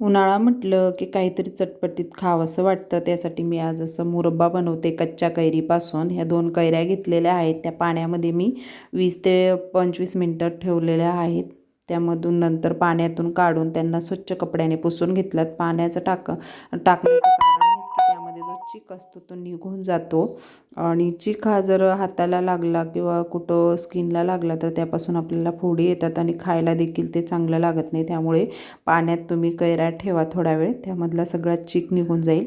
उन्हाळा म्हटलं की काहीतरी चटपटीत खावंसं वाटतं. त्यासाठी मी आज असं मुरब्बा बनवते कच्च्या कैरीपासून. ह्या दोन कैऱ्या घेतलेल्या आहेत. त्या पाण्यामध्ये मी वीस ते पंचवीस मिनटं ठेवलेल्या आहेत. त्यामधून नंतर पाण्यातून काढून त्यांना स्वच्छ कपड्याने पुसून घेतल्यात. पाण्याचं टाक टाकण्याचं चिक असतो तो निघून जातो. आणि चिक हा जर हाताला लागला किंवा कुठं स्किनला लागला तर त्यापासून आपल्याला फोडी येतात आणि खायला देखील ते चांगलं लागत नाही. त्यामुळे पाण्यात तुम्ही कैरा ठेवा थोडा वेळ त्यामधला सगळा चिक निघून जाईल.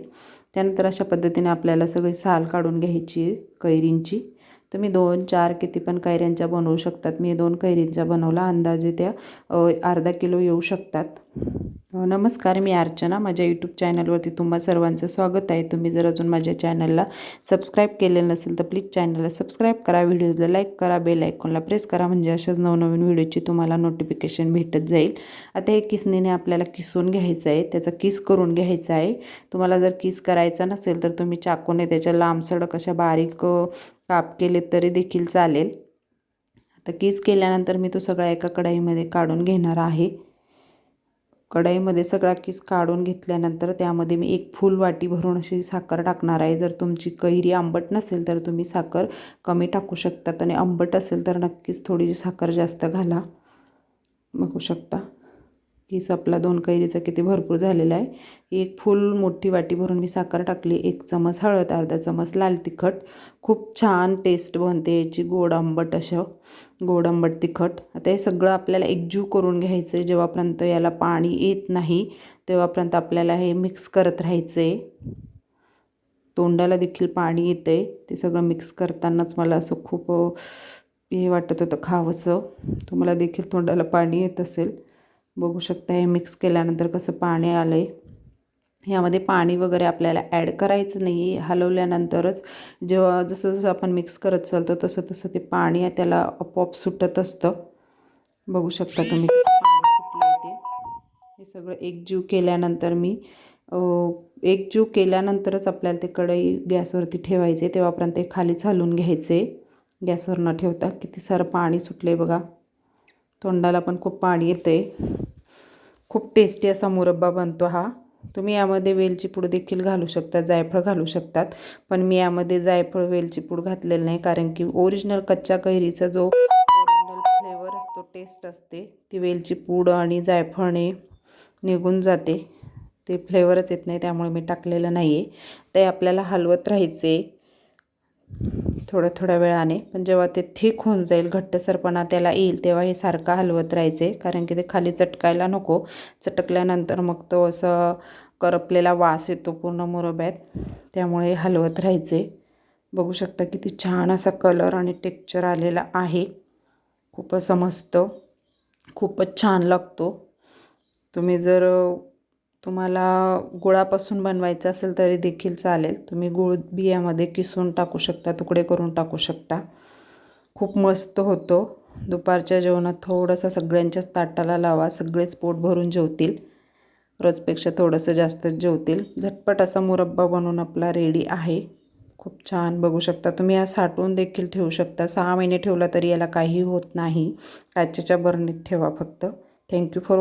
त्यानंतर अशा पद्धतीने आपल्याला सगळी साल काढून घ्यायची कैरींची. तुम्ही दोन चार किती पण कैऱ्यांच्या बनवू शकतात. मी दोन कैरींच्या बनवला अंदाजे त्या अर्धा किलो येऊ शकतात. नमस्कार मी अर्चना. माझ्या यूट्यूब चॅनलवरती तुम्हा सर्वांचं स्वागत आहे. तुम्ही जर अजून माझ्या चॅनलला सबस्क्राईब केलेलं नसेल तर प्लीज चॅनलला सबस्क्राईब करा. व्हिडिओजला लाईक करा. बेल आयकॉनला प्रेस करा. म्हणजे अशाच नवनवीन व्हिडिओची तुम्हाला नोटिफिकेशन भेटत जाईल. आता हे किसनीने आपल्याला किसून घ्यायचं आहे. त्याचा किस करून घ्यायचा आहे. तुम्हाला जर किस करायचा नसेल तर तुम्ही चाकूने त्याच्या लांबसडक अशा बारीक काप केले तरी देखील चालेल. आता किस केल्यानंतर मी तो सगळा एका कढाईमध्ये काढून घेणार आहे. कढईमध्ये सगळा किस काढून घेतल्यानंतर त्यामध्ये मी एक फुल वाटी भरून अशी साखर टाकणार आहे. जर तुमची कैरी आंबट नसेल तर तुम्ही साखर कमी टाकू शकतात आणि आंबट असेल तर नक्कीच थोडीशी साखर जास्त घाला. बघू शकता. किस आपला दोन कैरीचा किती भरपूर झालेला आहे. एक फुल मोठी वाटी भरून मी साखर टाकली एक चमच हळद अर्धा चमच लाल तिखट. खूप छान टेस्ट बनते याची गोड आंबट असं गोड आंबट तिखट. आता हे सगळं आपल्याला एकजीव करून घ्यायचं आहे जेव्हापर्यंत याला पाणी येत नाही तेव्हापर्यंत आपल्याला हे मिक्स करत राहायचं आहे तोंडाला देखील पाणी येतं आहे ते सगळं मिक्स करतानाच मला असं खूप हे वाटत होतं खावंसं. तुम्हाला देखील तोंडाला पाणी येत असेल. बघू शकता हे मिक्स केल्यानंतर कसं पाणी आलं आहे यामध्ये पाणी वगैरे आपल्याला ॲड करायचं नाही. हलवल्यानंतरच जेव्हा जसं जसं आपण मिक्स करत चालतो तसं तसं ते पाणी त्याला आपोआप सुटत असतं. बघू शकता तुम्ही पाणी सुटलं ते. हे सगळं एकजीव केल्यानंतर मी एकजीव केल्यानंतरच आपल्याला ते कढई गॅसवरती ठेवायचे. तेव्हापर्यंत ते खाली चालून घ्यायचे. गॅसवर न ठेवता किती सारं पाणी सुटलं आहे बघा. तोंडाला पण खूप पाणी येतं आहे खूप टेस्टी असा मुरब्बा बनतो हा. तुम्ही यामध्ये वेलची पूड देखील घालू शकता जायफळ घालू शकतात. पण मी यामध्ये जायफळ वेलची पूड घातलेलं नाही कारण की ओरिजिनल कच्च्या कैरीचा जो ओरिजिनल फ्लेवर असतो टेस्ट असते ती वेलची पूड आणि जायफळने निघून जाते. ते फ्लेवरच येत नाही त्यामुळे मी टाकलेलं नाही आहे ते आपल्याला हलवत राहायचे थोड्या थोड्या वेळाने. पण जेव्हा ते थिक होऊन जाईल घट्टसरपणा त्याला येईल तेव्हा हे सारखं हलवत राहायचे. कारण की ते खाली चटकायला नको. चटकल्यानंतर मग तो असं करपलेला वास येतो पूर्ण मुरब्यात. त्यामुळे हलवत राहायचे. बघू शकता किती छान असा कलर आणि टेक्चर आलेला आहे. खूपच समजतं मस्त. खूपच छान लागतो. तुम्ही जर तुम्हाला गुळापासून बनवायचं असेल तरी देखील चालेल. तुम्ही गुळ बियामध्ये किसून टाकू शकता तुकडे करून टाकू शकता. खूप मस्त होतो. दुपारच्या जेवणात थोडंसं सगळ्यांच्याच ताटाला लावा सगळेच पोट भरून जेवतील. रोजपेक्षा थोडंसं जास्त जेवतील. झटपट असा मुरब्बा बनवून आपला रेडी आहे. खूप छान. बघू शकता तुम्ही हा साठवून देखील ठेवू शकता. सहा महिने ठेवला तरी याला काही होत नाही. काचेच्या बरणीत ठेवा फक्त. Thank you for